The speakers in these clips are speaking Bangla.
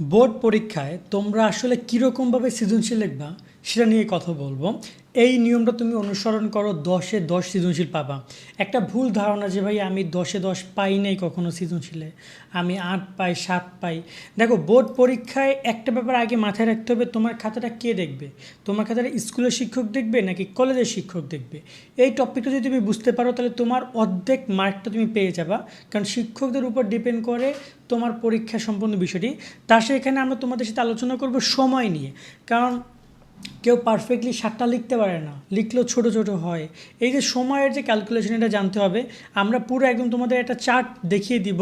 বোর্ড পরীক্ষায় তোমরা আসলে কীরকমভাবে সৃজনশীল লিখবা? সেটা নিয়ে কথা বলব। এই নিয়মটা তুমি অনুসরণ করো দশে দশ সৃজনশীল পাবা। একটা ভুল ধারণা যে, ভাই, আমি দশে দশ পাই নাই কখনো সৃজনশীলে। আমি আট পাই, সাত পাই। দেখো, বোর্ড পরীক্ষায় একটা ব্যাপার আগে মাথায় রাখতে হবে, তোমার খাতাটা কে দেখবে? তোমার খাতাটা স্কুলের শিক্ষক দেখবে নাকি কলেজের শিক্ষক দেখবে? এই টপিকটা যদি তুমি বুঝতে পারো, তাহলে তোমার অর্ধেক মার্কটা তুমি পেয়ে যাবা। কারণ শিক্ষকদের উপর ডিপেন্ড করে তোমার পরীক্ষা সম্পন্ন বিষয়টি। তার সেখানে আমরা তোমাদের সাথে আলোচনা করব সময় নিয়ে। কারণ কেউ পারফেক্টলি সাতটা লিখতে পারে না, লিখলেও ছোট ছোট হয়। এই যে সময়ের যে ক্যালকুলেশন এটা জানতে হবে। আমরা পুরো একদম তোমাদের একটা চার্ট দেখিয়ে দিব।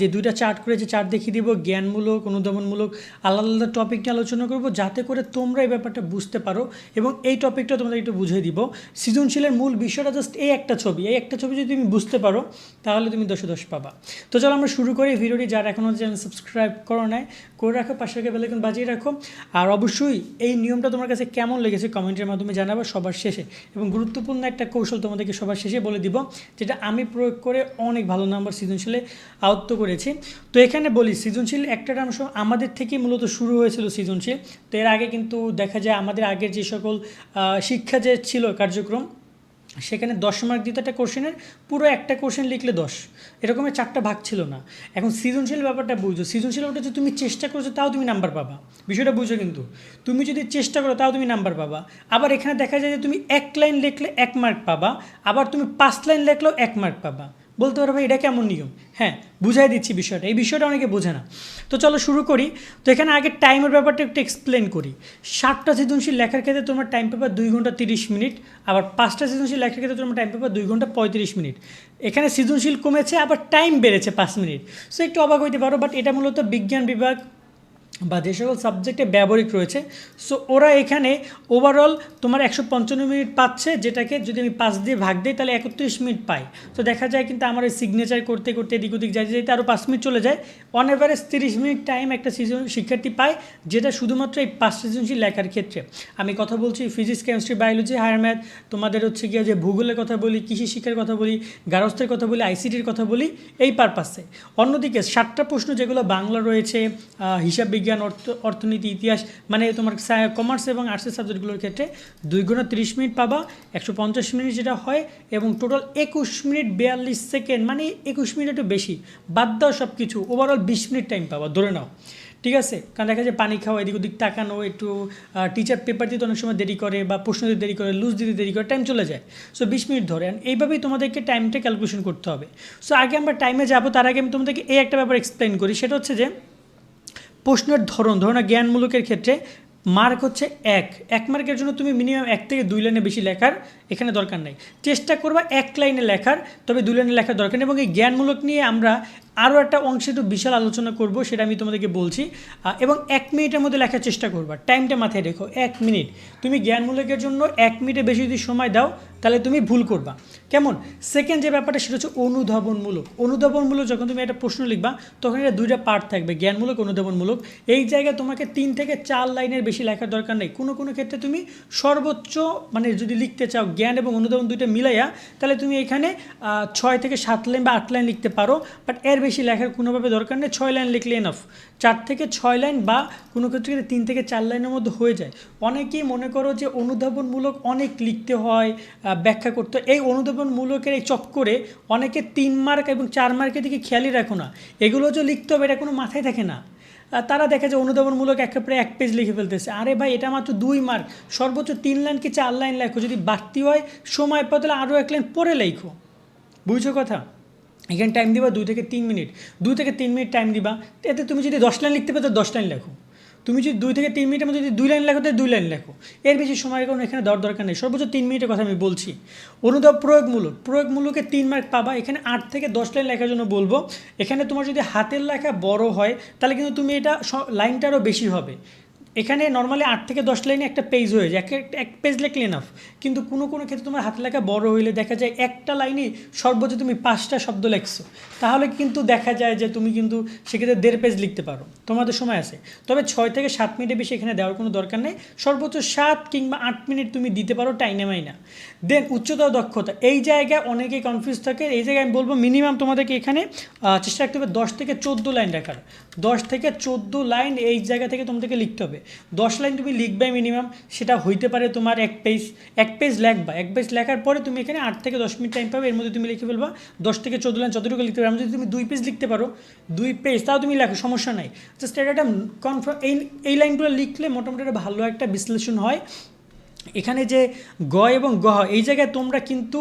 যে দুইটা চার্ট করে যে চার্ট দেখিয়ে দিব, জ্ঞানমূলক, অনুধাবনমূলক, আলাদা আলাদা টপিক নিয়ে আলোচনা করব, যাতে করে তোমরা এই ব্যাপারটা বুঝতে পারো এবং এই টপিকটা তোমাদের একটু বুঝিয়ে দিব। সৃজনশীলের মূল বিষয়টা জাস্ট এই একটা ছবি। এই একটা ছবি যদি তুমি বুঝতে পারো, তাহলে তুমি দশে দশ পাবা। তো চলো আমরা শুরু করি। ভিডিওটি যারা এখনও চ্যানেল সাবস্ক্রাইব করো নাই, করে রাখো, পাশে রেখে বাজিয়ে রাখো। আর অবশ্যই এই নিয়মটা তোমার কাছে কেমন লেগেছে কমেন্টের মাধ্যমে জানাব সবার শেষে। এবং গুরুত্বপূর্ণ একটা কৌশল তোমাদেরকে সবার শেষে বলে দিব, যেটা আমি প্রয়োগ করে অনেক ভালো নাম্বার সৃজনশীলে আয়ত্ত করেছি। তো এখানে বলি, সৃজনশীল একটা অংশ আমাদের থেকেই মূলত শুরু হয়েছিল সৃজনশীল। তো এর আগে কিন্তু দেখা যায় আমাদের আগের যে সকল শিক্ষা যে ছিল কার্যক্রম সেখানে দশ মার্ক দিত একটা কোশ্চেনের পুরো একটা কোশ্চেন লিখলে দশ। এরকমের চারটা ভাগ ছিল না। এখন সৃজনশীল ব্যাপারটা বুঝো। সৃজনশীল যদি তুমি চেষ্টা করছ, তাও তুমি নাম্বার পাবা। বিষয়টা বুঝো কিন্তু। তুমি যদি চেষ্টা করো, তাও তুমি নাম্বার পাবা। আবার এখানে দেখা যায় যে তুমি এক লাইন লিখলে এক মার্ক পাবা, আবার তুমি পাঁচ লাইন লিখলেও এক মার্ক পাবা। বলতে পারো ভাই, এটা কেমন নিয়ম? হ্যাঁ বুঝাই দিচ্ছি বিষয়টা। এই বিষয়টা অনেকে বোঝে না। তো চলো শুরু করি। তো এখানে আগে টাইমের ব্যাপারটা একটু এক্সপ্লেন করি। সাতটা সৃজনশীল লেখার ক্ষেত্রে তোমার টাইম পেপার দুই ঘণ্টা তিরিশ মিনিট, আবার পাঁচটা সৃজনশীল লেখার ক্ষেত্রে তোমার টাইম পেপার দুই ঘণ্টা পঁয়ত্রিশ মিনিট। এখানে সৃজনশীল কমেছে, আবার টাইম বেড়েছে পাঁচ মিনিট। সো একটু অবাক হইতে পারো বাট এটা মূলত বিজ্ঞান বিভাগ বা যে সকল সাবজেক্টে ব্যবহারিক রয়েছে সো ওরা এখানে ওভারঅল তোমার একশো পঞ্চান্ন মিনিট পাচ্ছে, যেটাকে যদি আমি পাঁচ দিয়ে ভাগ দিই, তাহলে একত্রিশ মিনিট পাই। তো দেখা যায় কিন্তু আমার ওই সিগনেচার করতে করতে এদিক ওদিক যাইতে যাইতে আরও পাঁচ মিনিট চলে যায়। অন এভারেজ তিরিশ মিনিট টাইম একটা শিক্ষার্থী পায়, যেটা শুধুমাত্র এই পাঁচ সৃজনশীল লেখার ক্ষেত্রে। আমি কথা বলছি physics chemistry biology higher math তোমাদের হচ্ছে গিয়ে যে ভূগোলের কথা বলি, কৃষি শিক্ষার কথা বলি, গারস্থের কথা বলি আইসিটির কথা বলি, এই পারপাসে অন্যদিকে সাতটা প্রশ্ন যেগুলো বাংলা রয়েছে হিসাব বিজ্ঞান, অর্থ, অর্থনীতি, ইতিহাস মানে তোমার কমার্স এবং আর্টসের সাবজেক্টগুলোর ক্ষেত্রে দুই গুণা তিরিশ মিনিট পাবা, একশো পঞ্চাশ মিনিট যেটা হয়, এবং টোটাল একুশ মিনিট বিয়াল্লিশ সেকেন্ড মানে একুশ মিনিট একটু বেশি। বাদ দাও সব কিছু ওভারঅল বিশ মিনিট টাইম পাবা, ধরে নাও। ঠিক আছে? কারণ দেখা যায় পানি খাওয়া, এদিক ওদিক তাকানো, একটু টিচার পেপার দিতে অনেক সময় দেরি করে, বা প্রশ্ন দিতে দেরি করে লুজ দিতে দেরি করে টাইম চলে যায়। সো বিশ মিনিট ধরে এইভাবেই তোমাদেরকে টাইমটা ক্যালকুলেশন করতে হবে। সো আগে আমরা টাইমে যাব, তার আগে আমি তোমাদেরকে এই একটা ব্যাপার এক্সপ্লেন করি, সেটা হচ্ছে যে প্রশ্নের ধরন, ধরো না, জ্ঞানমূলকের ক্ষেত্রে মার্ক হচ্ছে এক। এক মার্কের জন্য তুমি মিনিমাম এক থেকে দুই লাইনে বেশি লেখার এখানে দরকার নেই। চেষ্টা করবা এক লাইনে লেখার, তবে দুই লাইনে লেখার দরকার নেই। এবং এই জ্ঞানমূলক নিয়ে আমরা আরও একটা অংশে একটু বিশাল আলোচনা করব, সেটা আমি তোমাদেরকে বলছি। এবং এক মিনিটের মধ্যে লেখার চেষ্টা করবা। টাইমটা মাথায় রেখো, এক মিনিট। তুমি জ্ঞানমূলকের জন্য এক মিনিটে বেশি যদি সময় দাও, তাহলে তুমি ভুল করবা। কেমন? সেকেন্ড যে ব্যাপারটা, সেটা হচ্ছে অনুধাবনমূলক। অনুধাবনমূলক যখন তুমি একটা প্রশ্ন লিখবা, তখন এটা দুইটা পার্ট থাকবে, জ্ঞানমূলক, অনুধাবনমূলক। এই জায়গায় তোমাকে তিন থেকে চার লাইনের বেশি লেখার দরকার নেই। কোনো কোনো ক্ষেত্রে তুমি সর্বোচ্চ মানে যদি লিখতে চাও, জ্ঞান এবং অনুধাবন দুইটা মিলাইয়া, তাহলে তুমি এখানে ছয় থেকে সাত লাইন বা আট লাইন লিখতে পারো। বাট এর বেশি লেখার কোনোভাবে দরকার নেই, ছয় লাইন লিখলে এনাফ চার থেকে ছয় লাইন বা কোনো ক্ষেত্রে তিন থেকে চার লাইনের মধ্যে হয়ে যায়। অনেকেই মনে করো যে অনুধাবনমূলক অনেক লিখতে হয় ব্যাখ্যা করতে। এই অনুধাবনমূলকের এই চক্করে অনেকে তিন মার্ক এবং চার মার্কের দিকে খেয়ালই রাখো না। এগুলো যে লিখতে হবে এটা কোনো মাথায় থাকে না। তারা দেখে যে অনুধাবনমূলক একেবারে এক পেজ লিখে ফেলতেছে। আরে ভাই, এটা মাত্র দুই মার্ক। সর্বোচ্চ তিন লাইন কি চার লাইন লেখো? যদি বাড়তি হয়, সময় পাও তাহলে আরও এক লাইন পরে লেখো। বুঝছ কথা? এখানে টাইম দিবা দুই থেকে তিন মিনিট দুই থেকে তিন মিনিট টাইম দিবা এতে তুমি যদি দশ লাইন লিখতে পারো দশ লাইন লেখো। তুমি যদি দুই থেকে তিন মিনিটের মধ্যে যদি দুই লাইন লেখো, তাহলে দুই লাইন লেখো। এর বেশি সময়ের কারণে এখানে দর দরকার নেই। সর্বোচ্চ তিন মিনিটের কথা আমি বলছি। অনুদাব প্রয়োগমূলক। প্রয়োগমূলকে তিন মার্ক পাবা। এখানে আট থেকে দশ লাইন লেখার জন্য বলব। এখানে তোমার যদি হাতের লেখা বড় হয়, তাহলে কিন্তু তুমি এটা লাইনটা আরও বেশি হবে। এখানে নর্মালি আট থেকে দশ লাইনে একটা পেজ হয়ে যায়। এক এক- পেজ লেখলে এনাফ কিন্তু কোনো কোনো ক্ষেত্রে তোমার হাতে লেখা বড় হইলে দেখা যায় একটা লাইনে সর্বোচ্চ তুমি পাঁচটা শব্দ লেখছো। তাহলে কিন্তু দেখা যায় যে তুমি কিন্তু সেক্ষেত্রে দেড় পেজ লিখতে পারো। তোমাদের সময় আছে। তবে ছয় থেকে সাত মিনিটের বেশি এখানে দেওয়ার কোনো দরকার নেই। সর্বোচ্চ সাত কিংবা আট মিনিট তুমি দিতে পারো টাইনে মাইনা। দেন উচ্চতর দক্ষতা। এই জায়গায় অনেকেই কনফিউজ থাকে। এই জায়গায় আমি বলব মিনিমাম তোমাদেরকে এখানে চেষ্টা রাখতে হবে দশ থেকে চোদ্দ লাইন রাখার দশ থেকে চোদ্দ লাইন এই জায়গা থেকে তোমাদেরকে লিখতে হবে। দশ লাইন তুমি লিখবে মিনিমাম সেটা হইতে পারে তোমার এক পেজ এক পেজ লেখবা। এক পেজ লেখার পরে তুমি এখানে আট থেকে দশ মিনিট টাইম পাবে, এর মধ্যে তুমি লিখে ফেলবা। দশ থেকে চোদ্দ লাইন যতটুকু লিখতে পারো, যদি তুমি দুই পেজ লিখতে পারো, দুই পেজ তাও তুমি লেখো, সমস্যা নাই। জাস্ট এটা একটা কনফার্ম এই এই লাইনগুলো লিখলে মোটামুটি একটা ভালো একটা বিশ্লেষণ হয়। এখানে যে গ এবং গ এই জায়গায় তোমরা কিন্তু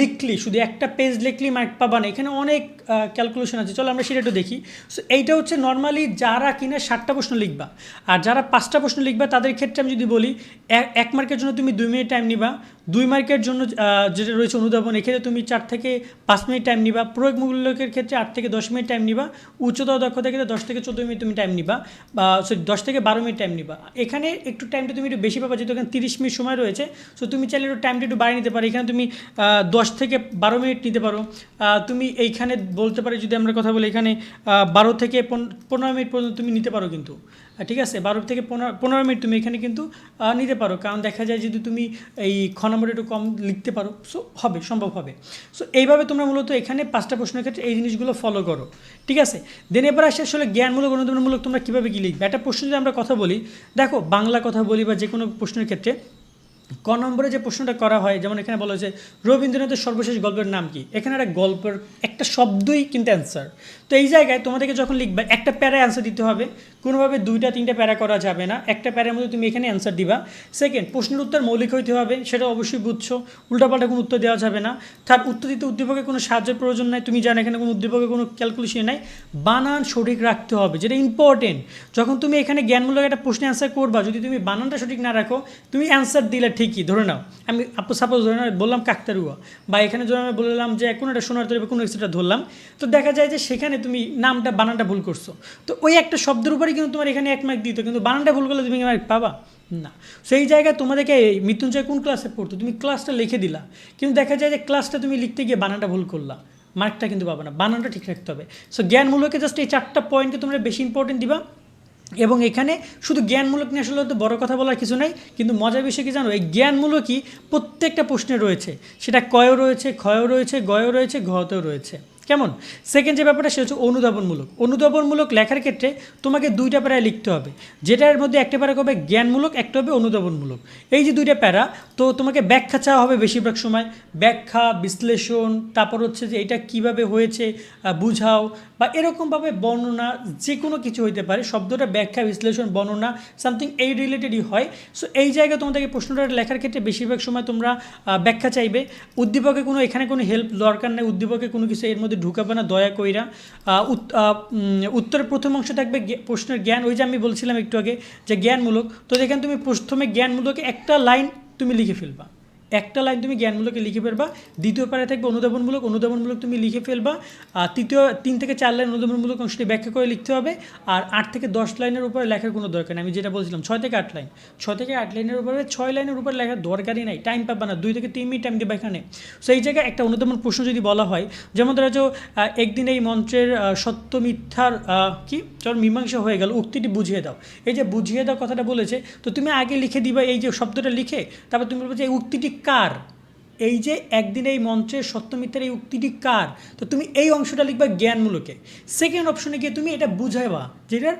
লিখলি শুধু একটা পেজ লিখলি মার্ক পাবা না। এখানে অনেক ক্যালকুলেশন আছে। চলো আমরা সেটা একটু দেখি। সো এইটা হচ্ছে নর্মালি যারা কিনা ষাটটা প্রশ্ন লিখবা। আর যারা পাঁচটা প্রশ্ন লিখবা, তাদের ক্ষেত্রে আমি যদি বলি, এক- মার্কের জন্য তুমি দুই মিনিট টাইম নিবা। দুই মার্কের জন্য যেটা রয়েছে অনুধাবন, এক্ষেত্রে তুমি চার থেকে পাঁচ মিনিট টাইম নিবা। প্রয়োগ মূল্যকের ক্ষেত্রে আট থেকে দশ মিনিট টাইম নিবা। উচ্চতর দক্ষতা ক্ষেত্রে দশ থেকে চোদ্দ মিনিট তুমি টাইম নিবা। বা সরি দশ থেকে বারো মিনিট টাইম নিবা। এখানে একটু টাইমটা তুমি একটু বেশি পাবা, যেহেতু এখানে তিরিশ মিনিট সময় রয়েছে। সো তুমি চাইলে একটু টাইমটা একটু বাড়িয়ে নিতে পারো। এখানে তুমি দশ থেকে বারো মিনিট নিতে পারো। তুমি এইখানে বলতে পারি যদি আমরা কথা বলি এখানে বারো থেকে পন- পনেরো মিনিট পর্যন্ত তুমি নিতে পারো কিন্তু। ঠিক আছে? বারো থেকে পনেরো পনেরো মিনিট তুমি এখানে কিন্তু নিতে পারো। কারণ দেখা যায় যদি তুমি এই খ নম্বরে একটু কম লিখতে পারো, সো হবে, সম্ভব হবে। সো এইভাবে তোমরা মূলত এখানে পাঁচটা প্রশ্নের ক্ষেত্রে এই জিনিসগুলো ফলো করো। ঠিক আছে? দেন এবার আসে আসলে জ্ঞানমূলক অনুদানমূলক তোমরা কীভাবে কী লিখবে? একটা প্রশ্ন যদি আমরা কথা বলি, দেখো, বাংলা কথা বলি বা যে কোনো প্রশ্নের ক্ষেত্রে ক নম্বরে যে প্রশ্নটা করা হয়, যেমন এখানে বলা হয়েছে, রবীন্দ্রনাথের সর্বশেষ গল্পের নাম কি? এখানে একটা গল্পের একটা শব্দই কিন্তু অ্যান্সার তো এই জায়গায় তোমাদেরকে যখন লিখবে, একটা প্যারায় অ্যান্সার দিতে হবে। কোনোভাবে দুইটা, তিনটা প্যারা করা যাবে না। একটা প্যারার মধ্যে তুমি এখানে অ্যান্সার দিবা। সেকেন্ড প্রশ্নের উত্তর মৌলিক হইতে হবে, সেটা অবশ্যই বুঝছ। উল্টাপাল্টা কোনো উত্তর দেওয়া যাবে না। থার্ড উত্তর দিতে উদ্দীপকের কোনো সাহায্যের প্রয়োজন নাই। তুমি জানো এখানে কোনো উদ্দীপকের কোনো ক্যালকুলেশন নাই। বানান সঠিক রাখতে হবে, যেটা ইম্পর্টেন্ট যখন তুমি এখানে জ্ঞানমূলক একটা প্রশ্নে অ্যান্সার করবা, যদি তুমি বানানটা সঠিক না রাখো, তুমি অ্যান্সার দিলে ঠিকই, ধরে নাও। আমি আপু সাপোজ ধরে নাও, বললাম কাকতারুয়া। বা এখানে যদি আমি বললাম যে, কোনো একটা সোনার তৈরি বা কোনো কিছুটা ধরলাম। তো দেখা যায় যে, সেখানে তুমি নামটা, বানানটা ভুল করছ। তো ওই একটা শব্দের উপরে কিন্তু তোমার এখানে এক মার্ক দিত কিন্তু বানানটা ভুল করলে তুমি মার্ক পাবা? না। সেই জায়গায় তোমাদেরকে মৃত্যুঞ্জয় কোন ক্লাসে পড়তো? তুমি ক্লাসটা লিখে দিলা। কিন্তু দেখা যায় যে ক্লাসটা তুমি লিখতে গিয়ে বানানটা ভুল করলা। মার্কটা কিন্তু পাবে না। বানানটা ঠিক রাখতে হবে। সো জ্ঞানমূলকে জাস্ট এই চারটা পয়েন্টকে তোমরা বেশি ইম্পর্টেন্ট দিবা। এবং এখানে শুধু জ্ঞানমূলক নিয়ে আসলে তো বড় কথা বলার কিছু নাই, কিন্তু মজার বিষয় কি জানো? এই জ্ঞানমূলকই প্রত্যেকটা প্রশ্নে রয়েছে। সেটা কয়ও রয়েছে, ক্ষয়ও রয়েছে, গয়ও রয়েছে, ঘতেও রয়েছে। কেমন? সেকেন্ড যে ব্যাপারটা, সেটা হচ্ছে অনুধাবনমূলক। অনুধাবনমূলক লেখার ক্ষেত্রে তোমাকে দুইটা প্যারায় লিখতে হবে। যেটার মধ্যে একটা প্যারা হবে জ্ঞানমূলক, একটা হবে অনুধাবনমূলক। এই যে দুইটা প্যারা, তো তোমাকে ব্যাখ্যা চাওয়া হবে বেশিরভাগ সময়। ব্যাখ্যা, বিশ্লেষণ, তারপর হচ্ছে যে এটা কীভাবে হয়েছে বুঝাও বা এরকমভাবে বর্ণনা যে কোনো কিছু হইতে পারে, শব্দটা ব্যাখ্যা, বিশ্লেষণ, বর্ণনা সামথিং এই রিলেটেডই হয়। সো এই জায়গায় তোমাদেরকে প্রশ্নটা লেখার ক্ষেত্রে বেশিরভাগ সময় তোমরা ব্যাখ্যা চাইবে। উদ্দীপকে কোনো, এখানে কোনো হেল্প দরকার নেই। উদ্দীপকে কোনো কিছু এর মধ্যে ঢুকাবে না, দয়া কইরা। উত্তরের প্রথম অংশ থাকবে প্রশ্নের জ্ঞান। ওই যে আমি বলছিলাম একটু আগে যে জ্ঞানমূলক, তো যেখানে তুমি প্রথমে জ্ঞানমূলক একটা লাইন তুমি লিখে ফেলবা। একটা লাইন তুমি জ্ঞানমূলকে লিখে ফেলবা, দ্বিতীয় পারে থাকবে অনুধাবনমূলক অনুধাবনমূলক তুমি লিখে ফেলবা, আর তৃতীয়, তিন থেকে চার লাইন অনুধাবনমূলক অংশটি ব্যাখ্যা করে লিখতে হবে, আর আট থেকে দশ লাইনের উপরে লেখার কোনো দরকার নেই। আমি যেটা বলছিলাম, ছয় থেকে আট লাইন, ছয় থেকে আট লাইনের উপরে, ছয় লাইনের উপরে লেখার দরকারই নাই টাইম পাবা না, দুই থেকে তিন মিনিট টাইম দেবে এখানে। সো এই জায়গায় একটা অনুধাবন প্রশ্ন যদি বলা হয়, যেমন ধরো যে একদিন এই মন্ত্রের সত্য মিথ্যার কি? চল মীমাংসা হয়ে গেল, উক্তিটি বুঝিয়ে দাও। এই যে বুঝিয়ে দাও কথাটা বলেছে, তো তুমি আগে লিখে দিবা, এই যে শব্দটা লিখে, তারপর তুমি বলবে যে এই উক্তিটি কার? এই যে একদিন এই মঞ্চে সত্যমিত্রের এই উক্তিটি কার? তো তুমি এই অংশটা লিখবা জ্ঞানমূলকে। সেকেন্ড অপশনে গিয়ে তুমি এটা বুঝাইবা যেটার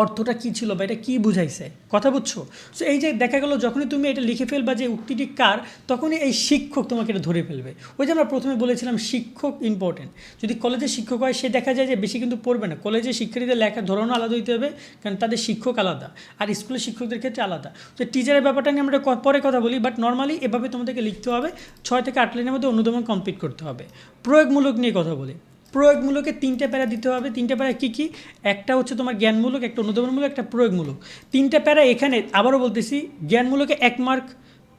অর্থটা কী ছিল বা এটা কী বুঝাইছে? কথা বুঝছ? সো এই যে দেখা গেলো যখনই তুমি এটা লিখে ফেলবা যে উক্তিটি কার, তখনই এই শিক্ষক তোমাকে এটা ধরে ফেলবে। ওই যে আমরা প্রথমে বলেছিলাম শিক্ষক ইম্পর্টেন্ট যদি কলেজে শিক্ষক হয়, সে দেখা যায় যে বেশি কিন্তু পড়বে না। কলেজে শিক্ষার্থীদের লেখার ধরনও আলাদা হইতে হবে, কারণ তাদের শিক্ষক আলাদা। আর স্কুলের শিক্ষকদের ক্ষেত্রে আলাদা। তো টিচারের ব্যাপারটা নিয়ে আমরা পরে কথা বলি বাট নর্মালি এভাবে তোমাদেরকে লিখতে হবে। ছয় থেকে আট লাইনের মধ্যে অনুদমন কমপ্লিট করতে হবে। প্রয়োগমূলক নিয়ে কথা বলি। প্রয়োগমূলকে তিনটে প্যারা দিতে হবে। তিনটে প্যারা কী কী? একটা হচ্ছে তোমার জ্ঞানমূলক, একটা অনুধাবনমূলক একটা প্রয়োগমূলক। তিনটে প্যারা এখানে আবারও বলতেছি, জ্ঞানমূলকে এক মার্ক,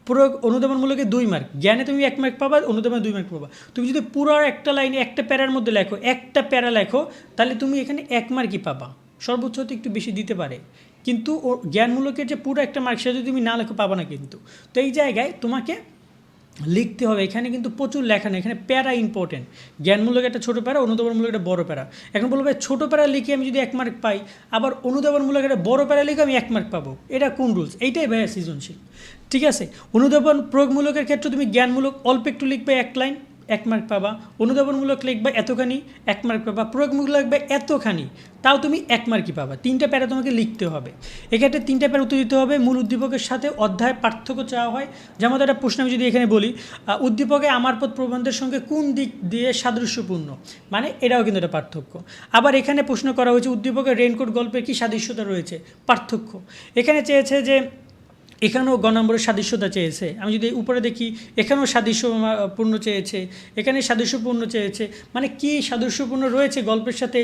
প্রয়োগ অনুধাবনমূলকে দুই মার্ক। জ্ঞানে তুমি এক মার্ক পাবা অনুধাবনে দুই মার্ক পাবা। তুমি যদি পুরো একটা লাইনে একটা প্যারার মধ্যে লেখো, একটা প্যারা লেখো, তাহলে তুমি এখানে এক মার্কই পাবা। সর্বোচ্চ হয়তো একটু বেশি দিতে পারে। কিন্তু জ্ঞানমূলকের যে পুরো একটা মার্ক, সেটা যদি তুমি না লেখো, পাবা না কিন্তু। তো এই জায়গায় তোমাকে লিখতে হবে। এখানে কিন্তু প্রচুর লেখা নেই। এখানে প্যারা ইম্পর্টেন্ট জ্ঞানমূলক একটা ছোটো প্যারা অনুদাবনমূলক একটা বড় প্যারা। এখন বলব, ভাই, ছোটো প্যারা লিখে আমি যদি এক মার্ক পাই, আবার অনুদাবনমূলক একটা বড় প্যারা লিখে আমি এক মার্ক পাবো। এটা কোন রুলস এইটাই ভাইয়া সৃজনশীল। ঠিক আছে? অনুদাবন প্রয়োগমূলকের ক্ষেত্রে তুমি জ্ঞানমূলক অল্প একটু লিখবে এক লাইন এক মার্ক পাবা। অনুধাবনমূলক লিখবে এতখানি, এক মার্ক পাবা। প্রয়োগমূলক লিখবে এতখানি, তাও তুমি এক মার্কই পাবা। তিনটা প্যারা তোমাকে লিখতে হবে। এক্ষেত্রে তিনটা প্যারা উত্তর দিতে হবে। মূল উদ্দীপকের সাথে অধ্যায় পার্থক্য চাওয়া হয়। যেমন একটা প্রশ্ন আমি যদি এখানে বলি উদ্দীপকে আমার পথ প্রবন্ধের সঙ্গে কোন দিক দিয়ে সাদৃশ্যপূর্ণ? মানে এটাও কিন্তু একটা পার্থক্য। আবার এখানে প্রশ্ন করা হয়েছে, উদ্দীপকের রেইনকোট গল্পের কী সাদৃশ্যতা রয়েছে? পার্থক্য। এখানে চেয়েছে যে এখানেও গ নম্বরের সাদৃশ্যতা চেয়েছে। আমি যদি উপরে দেখি, এখানেও সাদৃশ্যপূর্ণ চেয়েছে, এখানে সাদৃশ্যপূর্ণ চেয়েছে। মানে কি সাদৃশ্যপূর্ণ রয়েছে গল্পের সাথে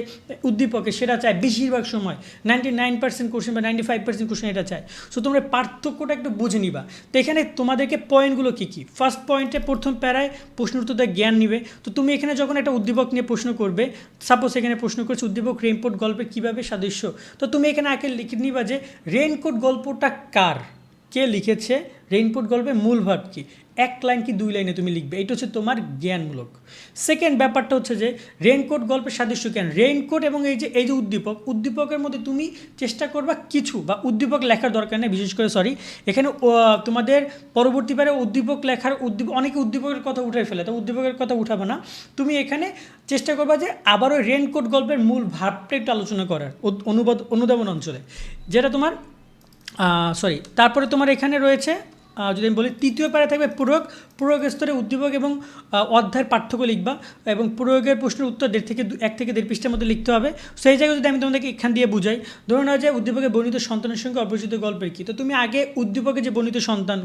উদ্দীপকে? সেটা চায় বেশিরভাগ সময়। নাইনটি নাইন পার্সেন্ট কোশ্চেন বা নাইনটি ফাইভ পার্সেন্ট কোশ্চেন এটা চায়। সো তোমরা পার্থক্যটা একটু বুঝে নিবা। তো এখানে তোমাদেরকে পয়েন্টগুলো কী কী? ফার্স্ট পয়েন্টে প্রথম প্যারায় প্রশ্ন উত্তরদের জ্ঞান নিবে। তো তুমি এখানে যখন একটা উদ্দীপক নিয়ে প্রশ্ন করবে সাপোজ এখানে প্রশ্ন করছে উদ্দীপক রেইনকোট গল্পে কীভাবে সাদৃশ্য? তো তুমি এখানে আগে লিখে নিবা যে রেইনকোট গল্পটা কার? কে লিখেছে? রেইনকোট গল্পের মূল ভাব কি? এক লাইন কি দুই লাইনে তুমি লিখবে? এটা হচ্ছে তোমার জ্ঞানমূলক। সেকেন্ড ব্যাপারটা হচ্ছে যে রেইনকোট গল্পের সাদৃশ্য জ্ঞান রেইনকোট এবং এই যে এই যে উদ্দীপক, উদ্দীপকের মধ্যে তুমি চেষ্টা করবা কিছু বা উদ্দীপক লেখার দরকার নেই, বিশেষ করে সরি এখানে তোমাদের পরবর্তীবারে উদ্দীপক লেখার উদ্দীপ, অনেকে উদ্দীপকের কথা উঠে ফেলে, তো উদ্দীপকের কথা উঠাবে না। তুমি এখানে চেষ্টা করবা যে আবারও রেইনকোট গল্পের মূল ভাবটা একটু আলোচনা করার, অনুবাদ, অনুধাবন অঞ্চলে। যেটা তোমার সরি তারপরে তোমার এখানে রয়েছে যদি আমি বলি, তৃতীয় প্যারা থাকবে প্রয়োগ প্রয়োগ স্তরে উদ্দীপক এবং অধ্যায়ের পার্থক্য লিখবা এবং প্রয়োগের প্রশ্নের উত্তর দেড় থেকে এক থেকে দেড় পৃষ্ঠার মধ্যে লিখতে হবে। সেই জায়গায় যদি আমি তোমাদেরকে এখান দিয়ে বুঝাই, ধরে নেওয়া যায় উদ্দীপকের বর্ণিত সন্তানের সঙ্গে অপরিচিত গল্পের কী? তো তুমি আগে উদ্দীপকে যে বর্ণিত সন্তান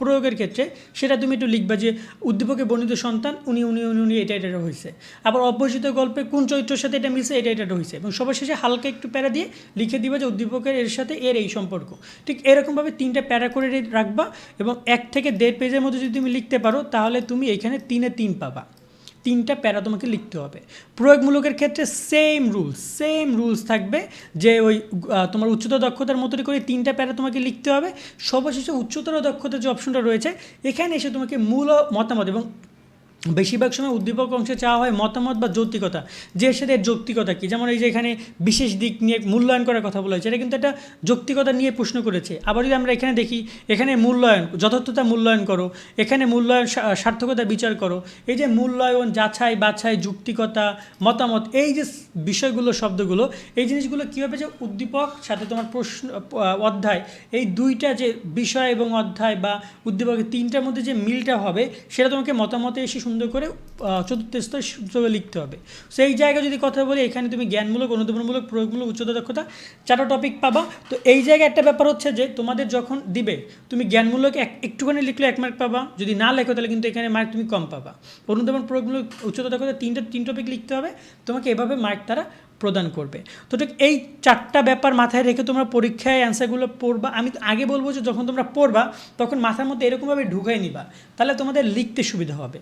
প্রয়োগের ক্ষেত্রে সেটা তুমি একটু লিখবা যে উদ্দীপকে বর্ণিত সন্তান উনি উনি উনি উনি এটা এটা হয়েছে আবার অপরিচিত গল্পে কোন চরিত্রের সাথে এটা মিলছে, এটা এটা হয়েছে এবং সবার শেষে হালকা একটু প্যারা দিয়ে লিখে দিবা যে উদ্দীপকের এর সাথে এর এই সম্পর্ক। ঠিক এরকমভাবে তিনটা প্যারা করে রাখবা এবং এক থেকে দেড় পেজের মধ্যে যদি তুমি লিখতে পারো, তাহলে তুমি এখানে তিনে তিন পাবা। তিনটা প্যারা তোমাকে লিখতে হবে। প্রয়োগমূলকের ক্ষেত্রে সেম রুলস সেম রুলস থাকবে যে ওই তোমার উচ্চতর দক্ষতার মতোই করে তিনটা প্যারা তোমাকে লিখতে হবে। সর্বশেষে উচ্চতর দক্ষতার যে অপশনটা রয়েছে, এখানে এসে তোমাকে মূল মতামত এবং বেশিরভাগ সময় উদ্দীপক অংশে চাওয়া হয় মতামত বা যৌক্তিকতা, যে সাথে যৌক্তিকতা কী? যেমন এই যে এখানে বিশেষ দিক নিয়ে মূল্যায়ন করার কথা বলা হয়েছে, এটা কিন্তু একটা যৌক্তিকতা নিয়ে প্রশ্ন করেছে। আবার যদি আমরা এখানে দেখি, এখানে মূল্যায়ন, যথার্থতা মূল্যায়ন করো, এখানে মূল্যায়ন সার্থকতা বিচার করো, এই যে মূল্যায়ন, যাচাই, বাছাই, যুক্তিকতা, মতামত, এই যে বিষয়গুলো, শব্দগুলো, এই জিনিসগুলো কীভাবে যে উদ্দীপক, সাথে তোমার প্রশ্ন অধ্যায়, এই দুইটা যে বিষয় এবং অধ্যায় বা উদ্দীপকের তিনটার মধ্যে যে মিলটা হবে, সেটা তোমাকে মতামতে এসে সুন্দর করে চতুর্থ স্তরে সূত্রে লিখতে হবে। সেই জায়গায় যদি কথা বলি, এখানে তুমি জ্ঞানমূলক, অনুধাবনমূলক, প্রয়োগমূলক, উচ্চতা, দক্ষতা, চারটা টপিক পাবা। তো এই জায়গায় একটা ব্যাপার হচ্ছে যে, তোমাদের যখন দিবে, তুমি জ্ঞানমূলক এক, একটুখানি লিখলে এক মার্ক পাবা। যদি না লেখো, তাহলে কিন্তু এখানে মার্ক তুমি কম পাবা। অনুধাবন, প্রয়োগমূলক, উচ্চতা, দক্ষতা তিনটা, তিন টপিক লিখতে হবে। তোমাকে এভাবে মার্ক তারা প্রদান করবে। তো ঠিক এই চারটা ব্যাপার মাথায় রেখে তোমরা পরীক্ষায় অ্যান্সারগুলো পড়বা। আমি আগে বলব যে, যখন তোমরা পড়বা, তখন মাথার মধ্যে এরকমভাবে ঢুকাই নিবা। তাহলে তোমাদের লিখতে সুবিধা হবে।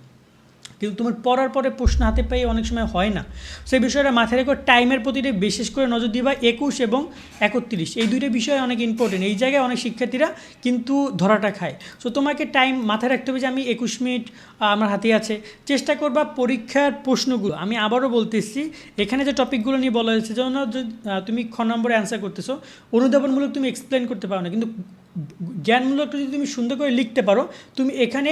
কিন্তু তোমার পড়ার পরে প্রশ্ন হাতে পেয়ে অনেক সময় হয় না। সেই বিষয়টা মাথায় রেখে টাইমের প্রতি বিশেষ করে নজর দিবা একুশ এবং একত্রিশ। এই দুইটা বিষয় অনেক ইম্পর্টেন্ট এই জায়গায় অনেক শিক্ষার্থীরা কিন্তু ধরাটা খায়। সো তোমাকে টাইম মাথায় রাখতে হবে যে আমি একুশ মিনিট আমার হাতে আছে। চেষ্টা করবা পরীক্ষার প্রশ্নগুলো। আমি আবারও বলতেছি, এখানে যে টপিকগুলো নিয়ে বলা হয়েছে যেমন তুমি খ নম্বরে অ্যান্সার করতেছো, অনুধাবনমূলক তুমি এক্সপ্লেন করতে পারো না। কিন্তু জ্ঞানমূলক যদি তুমি সুন্দর করে লিখতে পারো, তুমি এখানে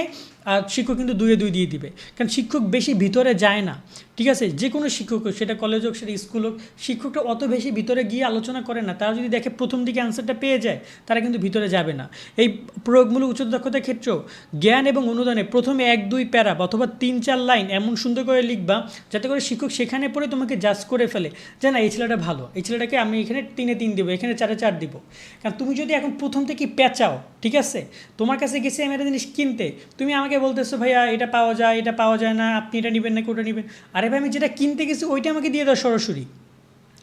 শিক্ষক কিন্তু দুয়ে দুই দিয়ে দিবে। কারণ শিক্ষক বেশি ভিতরে যায় না। ঠিক আছে? যে কোনো শিক্ষক হোক, সেটা কলেজ হোক, সেটা স্কুল হোক, শিক্ষকটা অত বেশি ভিতরে গিয়ে আলোচনা করে না। তারা যদি দেখে প্রথম দিকে অ্যান্সারটা পেয়ে যায়, তারা কিন্তু ভিতরে যাবে না। এই প্রয়োগমূলক উচ্চ দক্ষতার ক্ষেত্রেও জ্ঞান এবং অনুদানে প্রথমে এক, দুই প্যারা অথবা তিন, চার লাইন এমন সুন্দর করে লিখবা, যাতে করে শিক্ষক সেখানে পড়ে তোমাকে জাজ করে ফেলে যে, না, এই ছেলেটা ভালো। এই ছেলেটাকে আমি এখানে তিনে তিন দেবো, এখানে চারে চার দিব। কারণ তুমি যদি এখন প্রথম থেকে পেঁচাও, ঠিক আছে? তোমার কাছে গেছে আমি একটা জিনিস কিনতে, তুমি আমাকে বলতেছো, ভাইয়া, এটা পাওয়া যায়, এটা পাওয়া যায় না, আপনি এটা নেবেন না কোটা নেবেন? আরে ভাই, আমি যেটা কিনতে গেছি, ওইটা আমাকে দিয়ে দাও সরাসরি।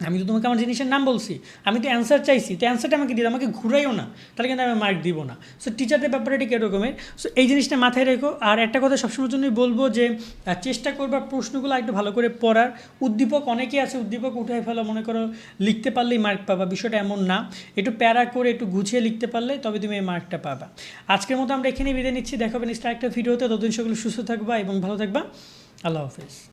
আমি তো তোমাকে আমার জিনিসের নাম বলছি। আমি তো অ্যান্সার চাইছি। তো অ্যান্সারটা আমাকে দিও। আমাকে ঘুরাইও না। তাহলে কিন্তু আমি মার্ক দিব না। সো টিচারদের ব্যাপারে ঠিক এরকমের। সো এই জিনিসটা মাথায় রেখো। আর একটা কথা সবসময়ের জন্যই বলব যে চেষ্টা করবা প্রশ্নগুলো একটু ভালো করে পড়ার। উদ্দীপক অনেকেই আছে, উদ্দীপক উঠাই ফেলো। মনে করো লিখতে পারলেই মার্ক পাবা। বিষয়টা এমন না। একটু প্যারা করে একটু গুছিয়ে লিখতে পারলে তবে তুমি এই মার্কটা পাবা। আজকের মতো আমরা এখানেই বিদায় নিচ্ছি। দেখাবেন নেক্সট একটা ভিডিওতে ততদিন সকলে সুস্থ থাকবা এবং ভালো থাকবা। আল্লাহ হাফেজ।